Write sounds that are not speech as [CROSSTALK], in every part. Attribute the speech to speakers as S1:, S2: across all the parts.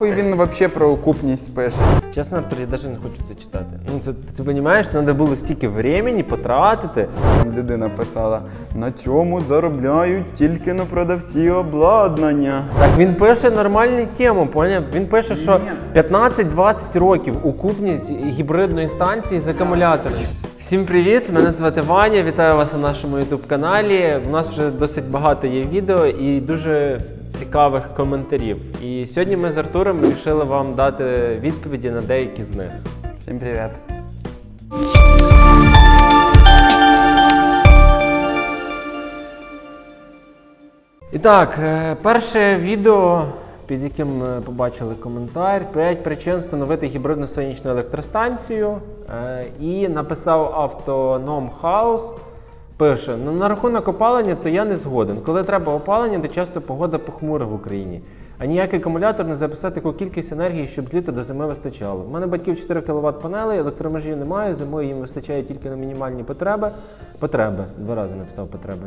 S1: Хуй Він взагалі про окупність пише.
S2: Чесно, Артур, я навіть не хочу це читати. Ну, це ти розумієш, треба було стільки времени потратити.
S1: Там людина писала: на цьому заробляють тільки на продавці обладнання.
S2: Так він пише нормальну тему, поняв? Він пише, що 15-20 років окупність гібридної станції з акумулятором. Всім привіт! Мене звати Ваня. Вітаю вас на нашому youtube каналі. У нас вже досить багато є відео і дуже цікавих коментарів. І сьогодні ми з Артуром вирішили вам дати відповіді на деякі з них.
S1: Всім привіт.
S2: І так, е, перше відео, під яким ми побачили коментар: 5 причин встановити гібридну сонячну електростанцію. Е, І написав автоном хаус. Пише: ну, на рахунок опалення, то я не згоден. Коли треба опалення, то часто погода похмура в Україні. А ніякий акумулятор не записати таку кількість енергії, щоб з літа до зими вистачало. У мене батьків 4 кВт панелей, електромежі немає, зимою їм вистачає тільки на мінімальні потреби. Потреби. Два рази написав потреби.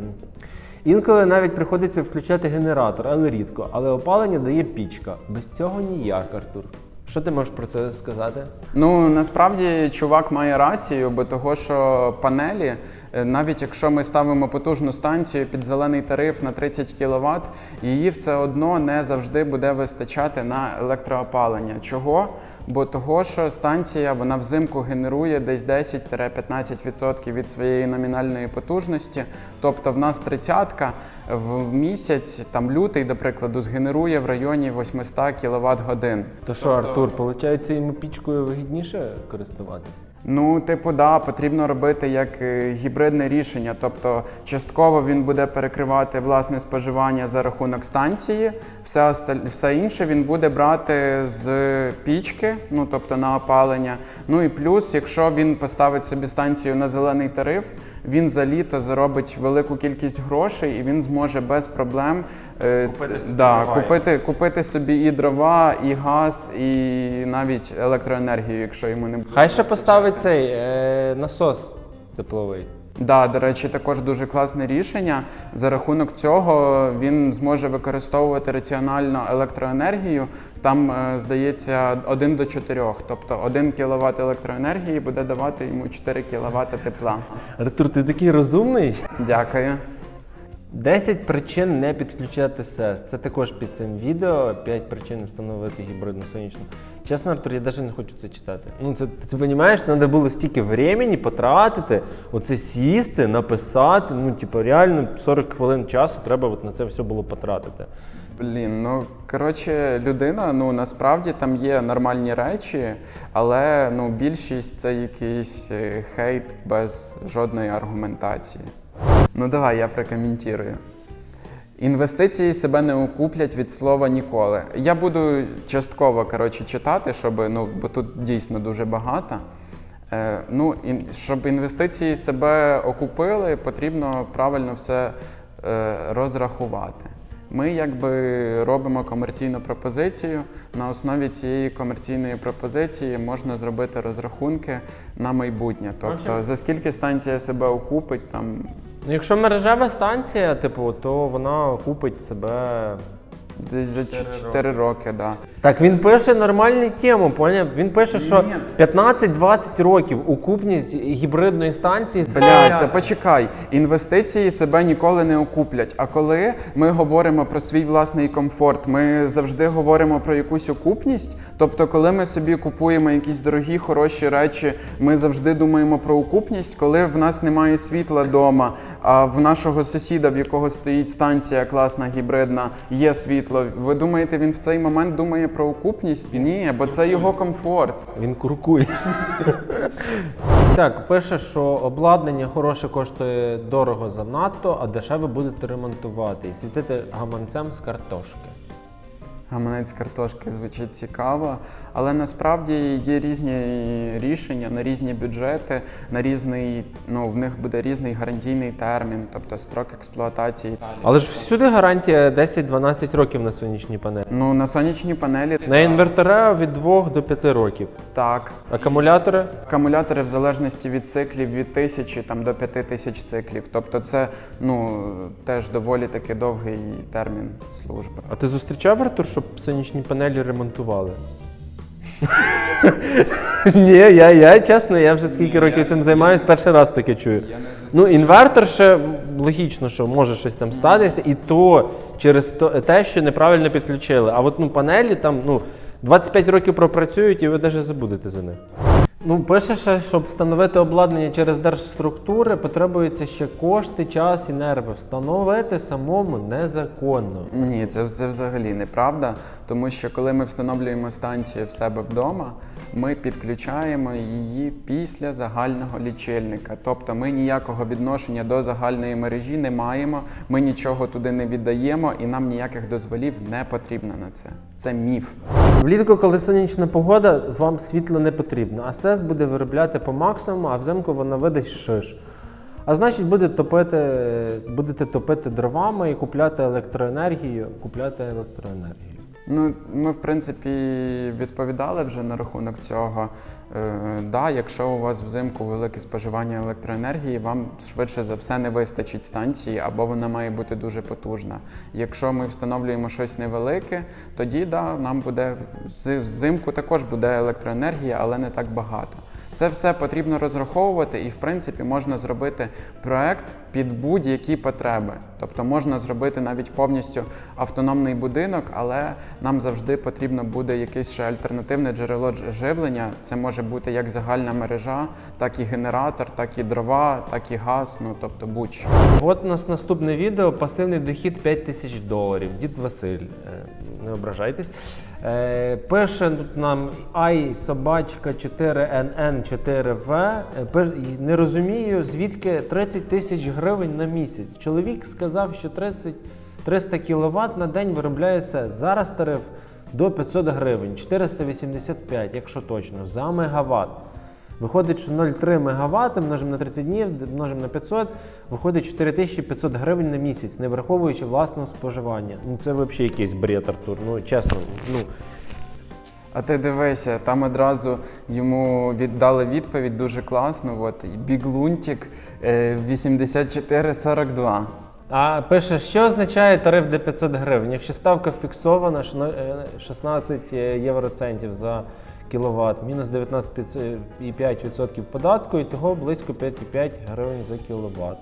S2: Інколи навіть приходиться включати генератор, але рідко. Але опалення дає пічка. Без цього ніяк, Артур. Що ти можеш про це сказати?
S1: Ну насправді чувак має рацію, бо того, що панелі, е, навіть якщо ми ставимо потужну станцію під зелений тариф на 30 кВт, її все одно не завжди буде вистачати на електроопалення. Чого? Бо того, що станція вона взимку генерує десь 10-15% від своєї номінальної потужності. Тобто в нас тридцятка в місяць, там лютий, до прикладу, згенерує в районі 800 кВт годин.
S2: То що, Артур, виходить, йому пічкою вигідніше користуватися?
S1: Ну, типу, да, потрібно робити як е, гібридне рішення. Тобто, частково він буде перекривати власне споживання за рахунок станції, все, осталь- все інше він буде брати з пічки, ну тобто на опалення. Ну і плюс, якщо він поставить собі станцію на зелений тариф, він за літо заробить велику кількість грошей і він зможе без проблем купити, ц-
S2: собі
S1: да, купити, купити собі і дрова, і газ, і навіть електроенергію, якщо йому не буде.
S2: Хай ще поставить цей е, насос тепловий.
S1: Да, до речі, також дуже класне рішення. За рахунок цього він зможе використовувати раціонально електроенергію. Там, е, здається, 1 до 4. Тобто 1 кВт електроенергії буде давати йому 4 кВт тепла.
S2: Артур, ти такий розумний.
S1: Дякую.
S2: 10 причин не підключати СЕС. Це також під цим відео. 5 причин встановити гібридну сонячну. Чесно, Артур, я навіть не хочу це читати. Ну, це ти розумієш, треба було стільки времени потратити, оце сісти, написати. Ну, типу, реально 40 хвилин часу треба от на це все було потратити.
S1: Блін, ну коротше, людина, ну насправді там є нормальні речі, але ну більшість це якийсь е, хейт без жодної аргументації. Ну давай я прокоментую. Інвестиції себе не окуплять від слова ніколи. Я буду частково коротше, читати, щоб ну, бо тут дійсно дуже багато. Е, ну, ін, щоб інвестиції себе окупили, потрібно правильно все е, розрахувати. Ми якби робимо комерційну пропозицію. На основі цієї комерційної пропозиції можна зробити розрахунки на майбутнє. Тобто, за скільки станція себе окупить, там
S2: Ну, якщо мережева станція, типу, то вона купить себе.
S1: десь за 4 роки, да.
S2: Так, він пише нормальну тему, поняв? Він пише, що 15-20 років окупність гібридної станції.
S1: Блядь, та почекай, інвестиції себе ніколи не окуплять. А коли ми говоримо про свій власний комфорт, ми завжди говоримо про якусь окупність. Тобто, коли ми собі купуємо якісь дорогі, хороші речі, ми завжди думаємо про окупність, коли в нас немає світла вдома, а в нашого сусіда, в якого стоїть станція класна гібридна, є світло. Ви думаєте, він в цей момент думає про окупність? Ні, бо це його комфорт.
S2: Він куркує. [LAUGHS] так, пише, що обладнання хороше коштує дорого занадто, а дешеве будете ремонтувати і світити гаманцем з картошки.
S1: Гаманець картошки звучить цікаво, але насправді є різні рішення на різні бюджети, на різний, ну в них буде різний гарантійний термін, тобто строк експлуатації.
S2: Але ж всюди гарантія 10-12 років на сонячні панелі.
S1: Ну на сонячні панелі
S2: На інвертора від 2 до 5 років.
S1: так.
S2: Акумулятори
S1: Акумулятори в залежності від циклів від тисячі там до п'яти тисяч циклів. Тобто, це ну теж доволі таки довгий термін служби.
S2: А ти зустрічав Артур, що щоб сонячні панелі ремонтували. [LAUGHS] Ні, я, я чесно, я вже скільки років цим займаюся, перший раз таке чую. Ну, інвертор ще логічно, що може щось там статися, і то через те, що неправильно підключили. А от ну, панелі там ну, 25 років пропрацюють, і ви навіть забудете за них. Ну, пише щоб встановити обладнання через держструктури, потребується ще кошти, час і нерви. Встановити самому незаконно.
S1: Ні, це, це взагалі неправда, тому що коли ми встановлюємо станцію в себе вдома, ми підключаємо її після загального лічильника. Тобто ми ніякого відношення до загальної мережі не маємо, ми нічого туди не віддаємо і нам ніяких дозволів не потрібно на це. Це міф.
S2: Влітку, коли сонячна погода, вам світло не потрібно, а СЕС буде виробляти по максимуму, а взимку вона видасть шиш. А значить, буде топити, будете топити дровами і купляти електроенергію, купляти електроенергію.
S1: Ну, ми, в принципі, відповідали вже на рахунок цього. Е, да, якщо у вас взимку велике споживання електроенергії, вам швидше за все не вистачить станції, або вона має бути дуже потужна. Якщо ми встановлюємо щось невелике, тоді да, нам буде вз- взимку також буде електроенергія, але не так багато. Це все потрібно розраховувати, і в принципі можна зробити проект під будь-які потреби. Тобто можна зробити навіть повністю автономний будинок, але нам завжди потрібно буде якесь ще альтернативне джерело живлення. Це може бути як загальна мережа, так і генератор, так і дрова, так і газ. Ну тобто будь-що.
S2: От у нас наступне відео. Пасивний дохід 5 тисяч доларів. Дід Василь, е, не ображайтесь. Е, Пише тут нам і собачка 4NN4V. Е, Не розумію, звідки 30 тисяч гривень на місяць. Чоловік сказав, що 30, 300 кВт на день виробляє СЕС. Зараз тариф до 500 гривень, 485, якщо точно, за мегаватт. Виходить, що 0,3 МВт множимо на 30 днів, множимо на 500, виходить 4500 гривень на місяць, не враховуючи власного споживання. Ну це взагалі якийсь бред, Артур. Ну чесно, ну
S1: А ти дивися, там одразу йому віддали відповідь дуже класну. От біглунтик е, 8442.
S2: А пише, що означає тариф до 500 гривень? Якщо ставка фіксована, шно- е, 16 євроцентів за кіловат, мінус 19,5% податку, і того близько 5,5 гривень за кіловат.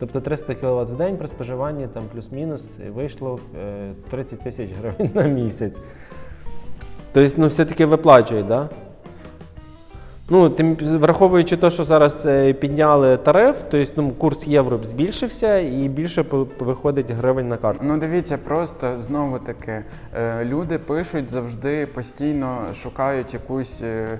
S2: Тобто 300 кВт в день при споживанні там плюс-мінус вийшло е, 30 тисяч гривень на місяць. Тобто, ну, все-таки виплачують, так? Да? Ну, тим враховуючи те, що зараз е, підняли тариф, тобто ну, курс євро збільшився і більше виходить гривень на карту.
S1: Ну дивіться, просто знову таки е, люди пишуть завжди постійно шукають якусь е,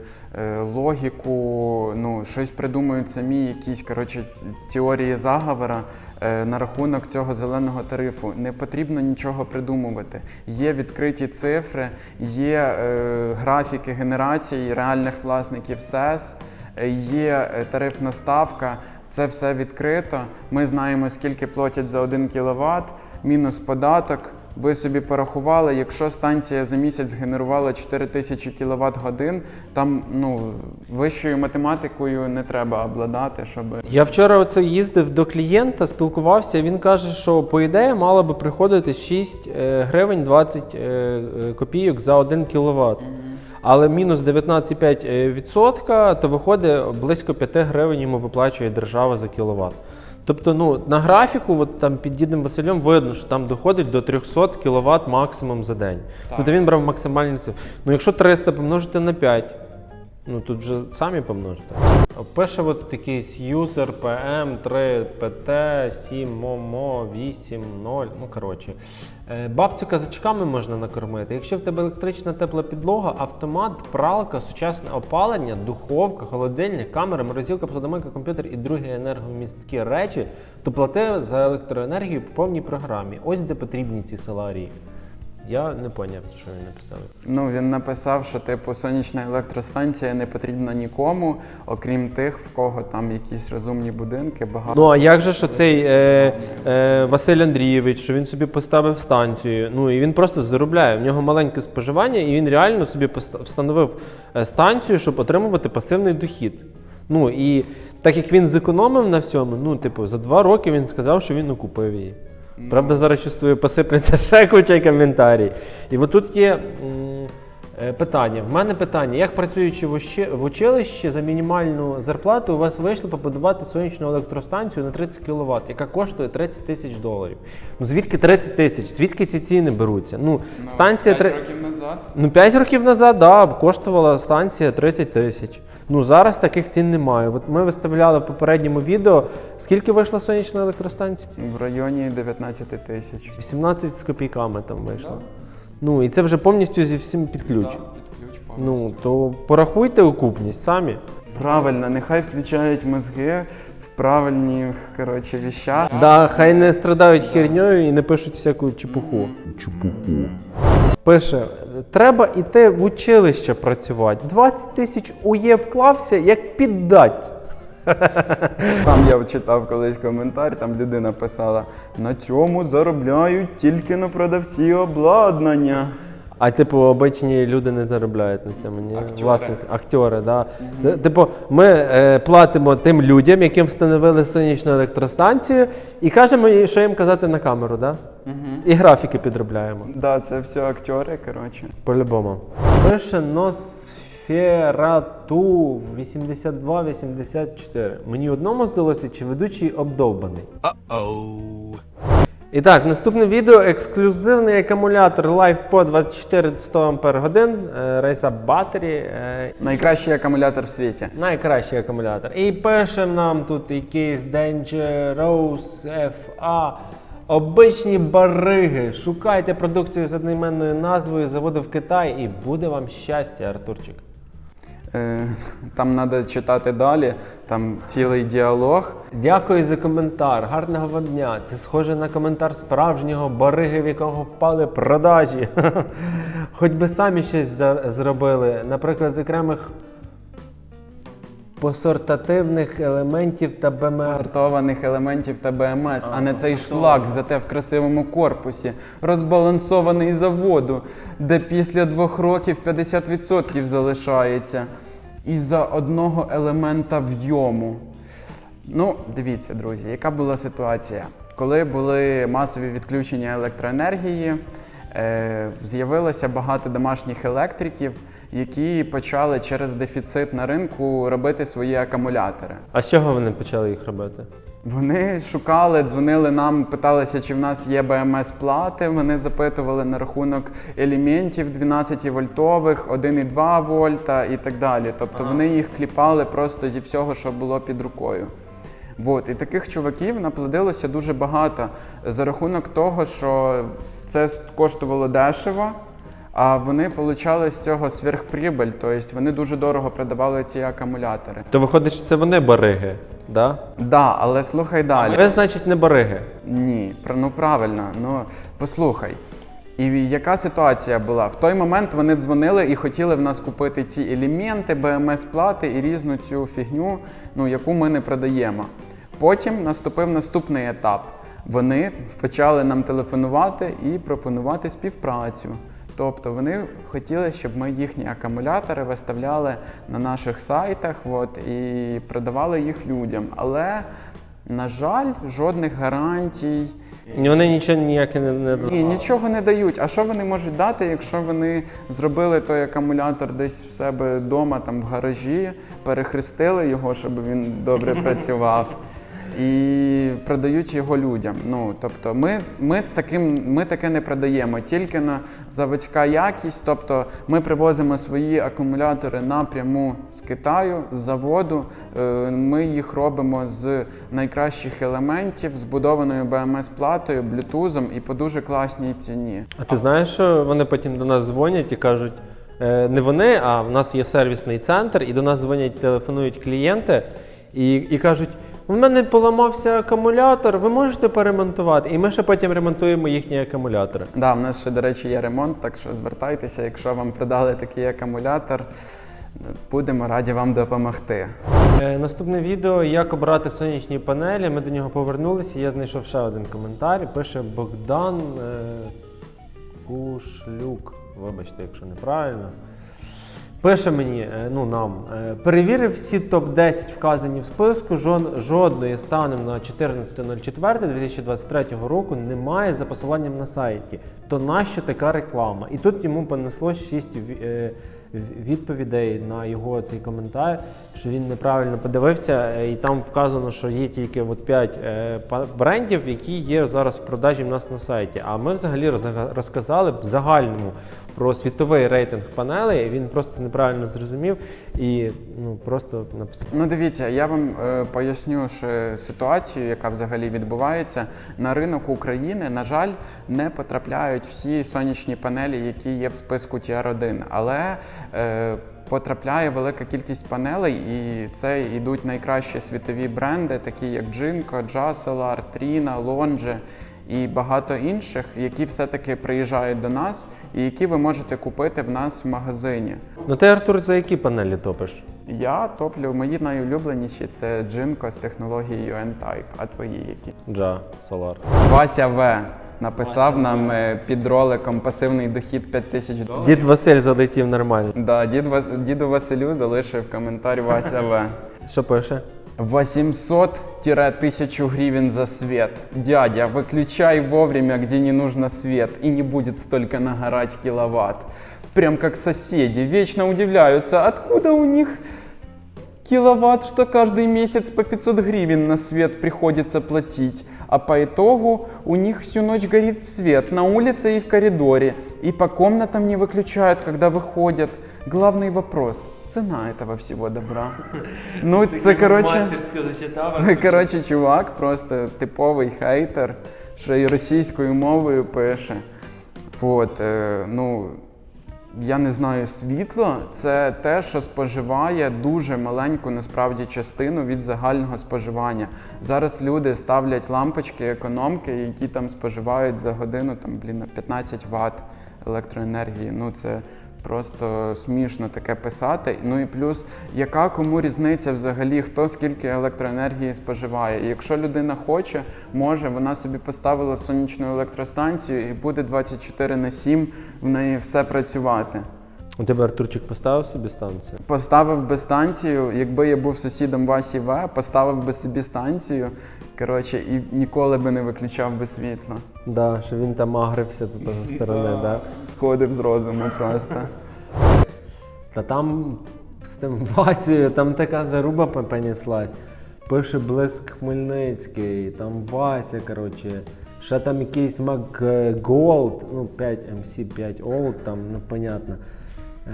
S1: логіку, ну щось придумують самі, якісь коротше теорії заговора на рахунок цього зеленого тарифу. Не потрібно нічого придумувати. Є відкриті цифри, є е, графіки генерації реальних власників СЕС. Е, Є е, тарифна ставка, це все відкрито. Ми знаємо, скільки платять за 1 кВт, мінус податок. Ви собі порахували, якщо станція за місяць генерувала 4000 кВт годин, там ну вищою математикою не треба обладати, щоб
S2: Я вчора оце їздив до клієнта, спілкувався. Він каже, що по ідеї мало би приходити 6 е, гривень 20 е, е, копійок за 1 кВт. Але мінус 19,5%, то виходить близько 5 гривень йому виплачує держава за кіловат. Тобто, ну на графіку, от там під дідним Василем видно, що там доходить до 300 кВт максимум за день. Тобто він брав максимальні цифри. Ну якщо 300 помножити на 5, Ну тут вже самі помножте. Пише от якийсь юзер PM 3 PT 7 MOMO 8 0. Ну коротше. Е, Бабцю казачками можна накормити. Якщо в тебе електрична тепла підлога, автомат, пралка, сучасне опалення, духовка, холодильник, камера, морозилка, посудомийка, комп'ютер і другі енергомісткі речі, то плати за електроенергію по повній програмі. Ось де потрібні ці саларії. Я не поняв, що він написав.
S1: ну він написав, що типу сонячна електростанція не потрібна нікому, окрім тих, в кого там якісь розумні будинки, багато.
S2: Ну а як же що цей е, е, Василь Андрійович, що він собі поставив станцію? Ну і він просто заробляє. В нього маленьке споживання, і він реально собі встановив е, станцію, щоб отримувати пасивний дохід. Ну і так як він зекономив на всьому, ну типу, за два роки він сказав, що він окупив її. Правда, зараз чувствую, посипляться [LAUGHS] ще куча коментарів. І от тут є м, е, питання. В мене питання: як працюючи в, ущи- в училищі за мінімальну зарплату, у вас вийшло побудувати сонячну електростанцію на 30 кВт, яка коштує 30 тисяч доларів. Ну звідки 30 тисяч? Звідки ці ціни беруться? Ну, станція три-
S1: років назад.
S2: Ну, 5 років назад, да, коштувала станція 30 тисяч. Ну зараз таких цін немає. От ми виставляли в попередньому відео, скільки вийшла сонячна електростанція?
S1: В районі 19 тисяч.
S2: 18 з копійками там вийшло. Ну і це вже повністю зі всім під ключ. Ну то порахуйте окупність самі.
S1: Правильно, нехай включають мозги правильні коротше, віща.
S2: Да, хай не страдають херньою і не пишуть всяку чепуху. Пише: треба йти в училище працювати. 20 тисяч ує вклався, як піддать. [LAUGHS]
S1: Там я читав колись коментар, там людина писала: на цьому заробляють тільки на продавці обладнання.
S2: А типу, обичні люди не заробляють на цьому. Ні?
S1: Актори.
S2: Власник, актори, да. Типу, ми е, платимо тим людям, яким встановили сонячну електростанцію, і кажемо, що їм казати на камеру, да? І графіки підробляємо.
S1: Да, це все актори, коротше.
S2: По-любому. Пише Носферату 82-84. Мені одному здалося, чи ведучий обдовбаний. І так, наступне відео ексклюзивний акумулятор LifePod 24 100 Ампер годин, Race Battery. е,
S1: Найкращий акумулятор в світі.
S2: Найкращий акумулятор. І пише нам тут якийсь Dangerous FA. Обичні бариги. Шукайте продукцію з одноіменною назвою заводу в Китаї і буде вам щастя, Артурчик.
S1: Е, там треба читати далі, там цілий діалог.
S2: Дякую за коментар. Гарного вам дня. Це схоже на коментар справжнього бариги, в якого впали продажі. [LAUGHS] Хоч би самі щось зробили, наприклад, з окремих посортативних елементів та БМР.
S1: Сортованих елементів та БМС, а не цей шлак, зате в красивому корпусі, розбалансований заводу, де після двох років 50% залишається. Із-за одного елемента вйому. Ну, дивіться, друзі, яка була ситуація? Коли були масові відключення електроенергії, е, з'явилося багато домашніх електриків, які почали через дефіцит на ринку робити свої акумулятори.
S2: А з чого вони почали їх робити?
S1: Вони шукали, дзвонили нам, питалися, чи в нас є БМС плати. Вони запитували на рахунок елементів 12 вольтових, 1,2 вольта і так далі. Тобто вони їх кліпали просто зі всього, що було під рукою. От. І таких чуваків наплодилося дуже багато за рахунок того, що це коштувало дешево. А вони отримали з цього сверхприбиль, тобто вони дуже дорого продавали ці акумулятори.
S2: То виходить, що це вони бариги, да?
S1: Да, але слухай далі.
S2: Ви, значить, не бариги.
S1: Ні, ну правильно. Ну послухай. І яка ситуація була? В той момент вони дзвонили і хотіли в нас купити ці елементи, БМС-плати і різну цю фігню, ну, яку ми не продаємо. Потім наступив наступний етап. Вони почали нам телефонувати і пропонувати співпрацю. Тобто вони хотіли, щоб ми їхні акумулятори виставляли на наших сайтах от, і продавали їх людям. Але, на жаль, жодних гарантій.
S2: Вони нічого ніяке не, не
S1: Ні, нічого не дають. А що вони можуть дати, якщо вони зробили той акумулятор десь в себе вдома, там в гаражі, перехрестили його, щоб він добре [LAUGHS] працював, і продають його людям. Ну тобто, ми, ми таким ми таке не продаємо, тільки на заводська якість. Тобто, ми привозимо свої акумулятори напряму з Китаю, з заводу. Е, Ми їх робимо з найкращих елементів, збудованою БМС-платою, блютузом і по дуже класній ціні.
S2: А ти знаєш, що вони потім до нас дзвонять і кажуть, е, не вони, а в нас є сервісний центр, і до нас дзвонять, телефонують клієнти і, і кажуть: у мене поламався акумулятор, ви можете поремонтувати? І ми ще потім ремонтуємо їхні акумулятори.
S1: Да, в нас ще, до речі, є ремонт, так що звертайтеся, якщо вам продали такий акумулятор, будемо раді вам допомогти.
S2: Е, наступне відео, як обрати сонячні панелі. Ми до нього повернулися. Я знайшов ще один коментар. Пише Богдан е, Кушлюк. Вибачте, якщо неправильно. Пише мені, е, ну нам, е, перевірив всі топ-10 вказані в списку. жодної станом на 14.04.2023 року немає за посиланням на сайті. То нащо така реклама? І тут йому понесло 6 відповідей на його цей коментар, що він неправильно подивився, е, і там вказано, що є тільки от 5 брендів, які є зараз в продажі в нас на сайті. А ми взагалі розказали в загальному про світовий рейтинг панелей. Він просто неправильно зрозумів і ну просто написав.
S1: Ну, дивіться, я вам е, поясню ще ситуацію, яка взагалі відбувається. На ринок України, на жаль, не потрапляють всі сонячні панелі, які є в списку TR1, але е, Потрапляє велика кількість панелей, і це йдуть найкращі світові бренди, такі як Jinko, Jasolar, Trina, Longe і багато інших, які все-таки приїжджають до нас і які ви можете купити в нас в магазині.
S2: Ну ти Артур, за які панелі топиш?
S1: Я топлю мої найулюбленіші це Джинко з технологією N-Type, а твої які?
S2: Джа, Solar.
S1: Вася В написав нам е, під роликом пасивний дохід 5 тисяч доларів.
S2: Дід Василь залетів нормально.
S1: Да, дід Вас... діду Василю залишив коментар Вася В.
S2: Що пише?
S1: 800-1000 гривен за свет. Дядя, выключай вовремя, где не нужно свет, и не будет столько нагорать киловатт. Прям как соседи вечно удивляются, откуда у них киловатт, что каждый месяц по 500 гривен на свет приходится платить. А по итогу у них всю ночь горит свет на улице и в коридоре. И по комнатам не выключают, когда выходят. Главный вопрос – цена этого всего добра. [LAUGHS] Ну, це, короче, це, короче, чувак, просто типовий хейтер, що й російською мовою пише. От, е, ну, я не знаю, світло це те, що споживає дуже маленьку насправді частину від загального споживання. Зараз люди ставлять лампочки, економки, які там споживають за годину там, блін, 15 Вт електроенергії. Ну це просто смішно таке писати. Ну і плюс, яка кому різниця взагалі, хто скільки електроенергії споживає. І якщо людина хоче, може, вона собі поставила сонячну електростанцію і буде 24 на 7 в неї все працювати.
S2: У тебе Артурчик поставив собі станцію?
S1: Поставив би станцію, якби я був сусідом Васі В, поставив би собі станцію, коротше, і ніколи би не виключав би світло.
S2: Да, що він там агрився тут зі сторони, да.
S1: Ходив з розуму просто.
S2: Та там з тим Васею, там така заруба понеслась. Пише Блиск Хмельницький, там Вася, коротше. Ще там якийсь Мак Gold, ну 5 MC, 5 Old, там, ну понятно.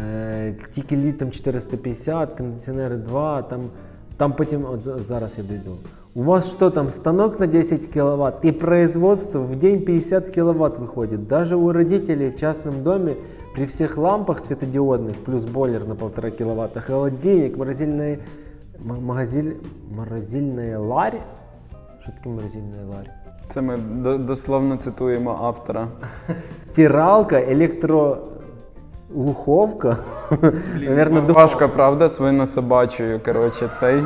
S2: Е, тільки літом 450, кондиціонери 2, там, там потім, от зараз я дойду. У вас что там, станок на 10 киловатт и производство в день 50 киловатт выходит. Даже у родителей в частном доме при всех лампах светодиодных плюс бойлер на полтора киловатта, холодильник, морозильная, м- магазиль, морозильная ларь. Что такое морозильная ларь?
S1: Це ми до- дословно цитуємо автора. [LAUGHS]
S2: Стиралка, электролуховка. Наверное, духовка.
S1: Важко, правда, свино собачою, коротше, цей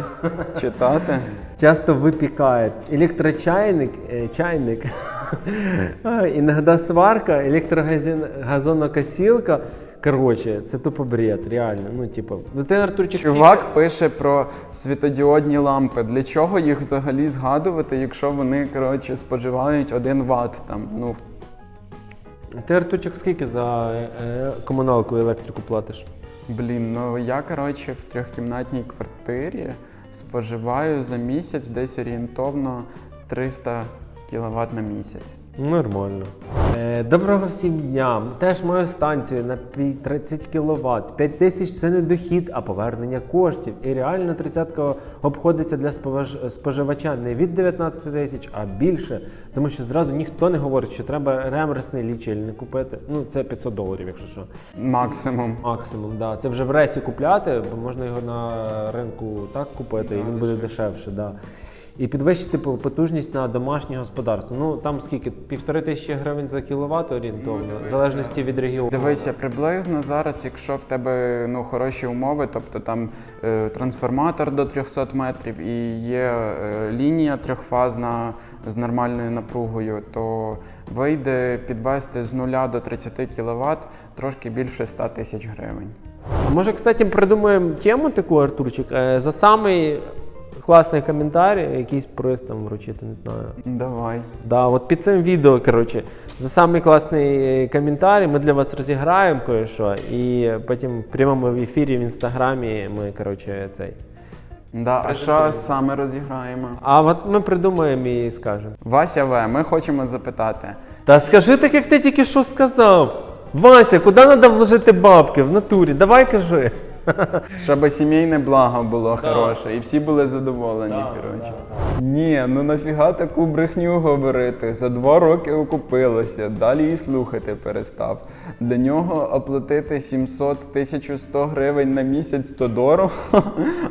S1: читати.
S2: часто выпекает. Электрочайник, э, чайник, А, иногда сварка, электрогазонокосилка. Короче, це тупо бред, реально. Ну, типу, ну ти Артурчик
S1: Чувак пише про світодіодні лампи. Для чого їх взагалі згадувати, якщо вони коротше споживають 1 Вт там. Ну
S2: скільки- ти Артурчик скільки за е, е, комуналку і електрику платиш?
S1: блін, ну я коротше в трьохкімнатній квартирі споживаю за місяць десь орієнтовно 300 кВт на місяць.
S2: Нормально. Е, доброго всім дня. Теж маю станцію на пі- 30 кВт. 5 тисяч це не дохід, а повернення коштів. І реально тридцятка обходиться для споживач- споживача не від 19 тисяч, а більше. Тому що зразу ніхто не говорить, що треба ремерсний лічильник купити. Ну, це 500 доларів, якщо що.
S1: Максимум.
S2: Максимум, да. Це вже в ресі купляти, бо можна його на ринку так купити, і він буде дешевше. Да. І підвищити потужність на домашнє господарство. Ну там скільки? Півтори тисячі гривень за кіловат орієнтовно, в залежності від регіону.
S1: Дивися, приблизно зараз, якщо в тебе ну, хороші умови, тобто там е, трансформатор до 300 метрів і є е, лінія трьохфазна з нормальною напругою, то вийде підвести з 0 до 30 кВт трошки більше 100 тисяч гривень.
S2: А може, кстати, придумаємо тему таку, Артурчик, е, за самий класний коментар, якийсь приз там вручити, не знаю.
S1: Давай.
S2: Да, от під цим відео, коротше, за самий класний е, коментар ми для вас розіграємо кое-що, і потім в прямому ефірі в інстаграмі ми, коротше, цей.
S1: Да, а що саме розіграємо?
S2: А от ми придумаємо і скажемо.
S1: Вася В, ми хочемо запитати.
S2: Та скажи так, як ти тільки що сказав. Вася, куди треба вложити бабки в натурі? Давай кажи. [LAUGHS]
S1: Щоб сімейне благо було хороше, і всі були задоволені. коротше. Ні, ну нафіга таку брехню говорити. За два роки окупилося, далі і слухати перестав. Для нього оплатити 700 1100 гривень на місяць то дорого, [LAUGHS]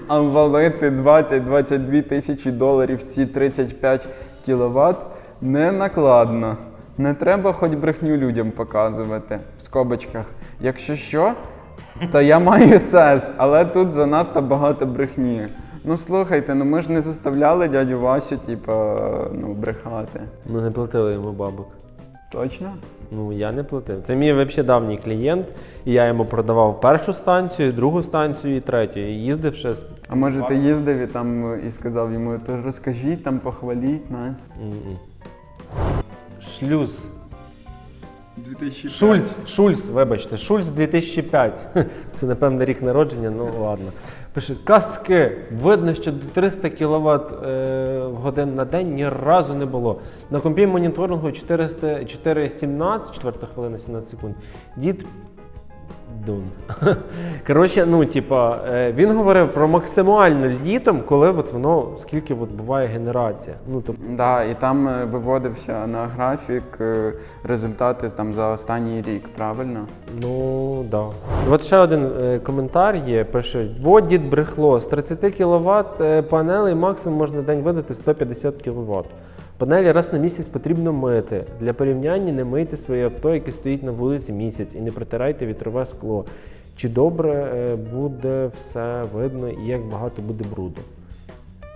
S1: а валити 20-22 тисячі доларів ці 35 кіловат не накладно. Не треба хоч брехню людям показувати в скобочках. Якщо що, та я маю сес, але тут занадто багато брехні. Ну слухайте, ну ми ж не заставляли дядю Васю, типа, ну, брехати.
S2: Ми не платили йому бабок.
S1: Точно?
S2: Ну, я не платив. Це мій взагалі давній клієнт, і я йому продавав першу станцію, другу станцію і третю. І їздив ще з.
S1: А може ти їздив і там і сказав йому, то розкажіть там, похваліть нас.
S2: М-м. Шлюз.
S1: 2005.
S2: Шульц, Шульц, вибачте, Шульц 2005. [LAUGHS] Це, напевно, рік народження, ну ладно. Пише, казки. Видно, що до 300 кВт е, в годин на день ні разу не було. На компі моніторингу 400, 4.17, четверта хвилина, 17 секунд. Дід Дун. Коротше, ну, типа, е, він говорив про максимально літом, коли от воно, скільки от буває генерація. Ну, тобто,
S1: Да, і там е, виводився на графік е, результати там за останній рік, правильно?
S2: Ну, да. От ще один коментар є. Пише: вот дід брехло, з 30 кВт панелей максимум можна в день видати 150 кВт. Панелі раз на місяць потрібно мити. Для порівняння не мийте своє авто, яке стоїть на вулиці місяць, і не протирайте вітрове скло. Чи добре е, буде все видно і як багато буде бруду?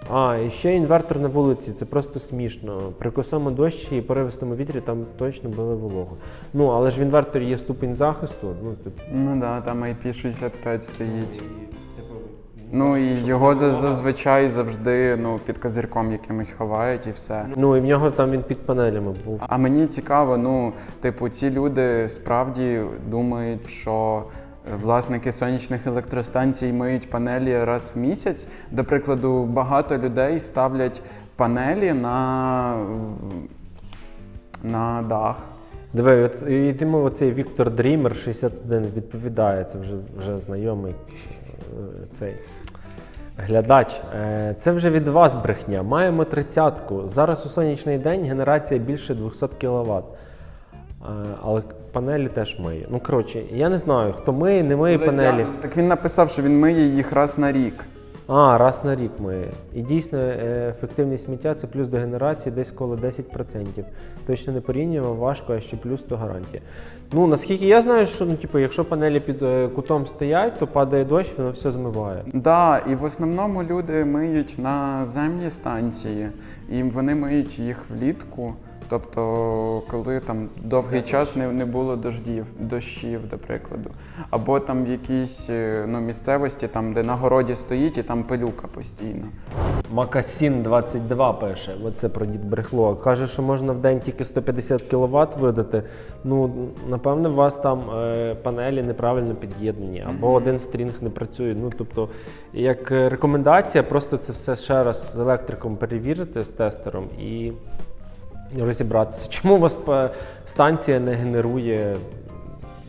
S2: А, і ще інвертор на вулиці, це просто смішно. При косому дощі і поривистому вітрі там точно було волого. Ну, але ж в інверторі є ступінь захисту. Ну, типу,
S1: Ну да, там IP65 стоїть. Ну і його за- зазвичай завжди ну, під козирком якимось ховають і все.
S2: ну і в нього там він під панелями був.
S1: А мені цікаво, ну, типу, ці люди справді думають, що е, власники сонячних електростанцій миють панелі раз в місяць. До прикладу, багато людей ставлять панелі на, в- на дах.
S2: Диви, от і тому оцей Віктор Дрімер 61 відповідає, це вже, вже знайомий е, цей глядач. Е, Це вже від вас брехня. Маємо тридцятку. Зараз у сонячний день генерація більше 200 кВт. Але панелі теж миє. Ну, коротше, я не знаю, хто миє, не миє панелі.
S1: Так він написав, що він миє їх раз на рік.
S2: А, раз на рік миє. І дійсно е, ефективність сміття це плюс до генерації десь коло 10%. Точно не порівнював, важко, а ще плюс то гарантія. Ну, наскільки я знаю, що ну, типу, якщо панелі під е, кутом стоять, то падає дощ, воно все змиває.
S1: Да, і в основному люди миють на земні станції, і вони миють їх влітку. Тобто, коли там довгий час не, не було дождів, дощів, до прикладу. Або там в якійсь е, ну, місцевості, там, де на городі стоїть, і там пилюка постійно.
S2: Макасін 22 пише, оце про дід брехло. Каже, що можна в день тільки 150 кВт видати. Ну, напевне, у вас там е, панелі неправильно під'єднані, або один стрінг не працює. Ну, тобто, як е, рекомендація, просто це все ще раз з електриком перевірити з тестером і розібратися. Чому у вас станція не генерує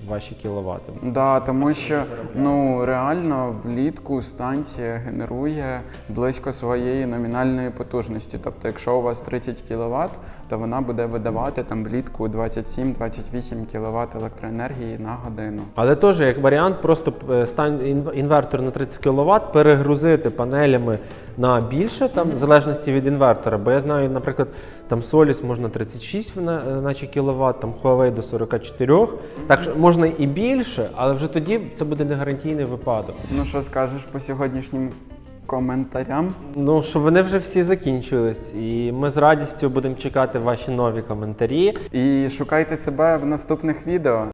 S2: ваші кіловати?
S1: Да, тому що ну реально влітку станція генерує близько своєї номінальної потужності. Тобто, якщо у вас 30 кВт, то вона буде видавати там влітку 27-28 кВт електроенергії на годину.
S2: Але теж як варіант, просто е, стань інв- інвертор на 30 кВт перегрузити панелями на більше, там в залежності від інвертора. Бо я знаю, наприклад, там Solis можна 36 на- е, наче кВт, там Huawei до 44. Так що можна і більше, але вже тоді це буде не гарантійний випадок.
S1: Ну що скажеш по сьогоднішнім коментарям?
S2: Ну що вони вже всі закінчились, і ми з радістю будемо чекати ваші нові коментарі.
S1: І шукайте себе в наступних відео.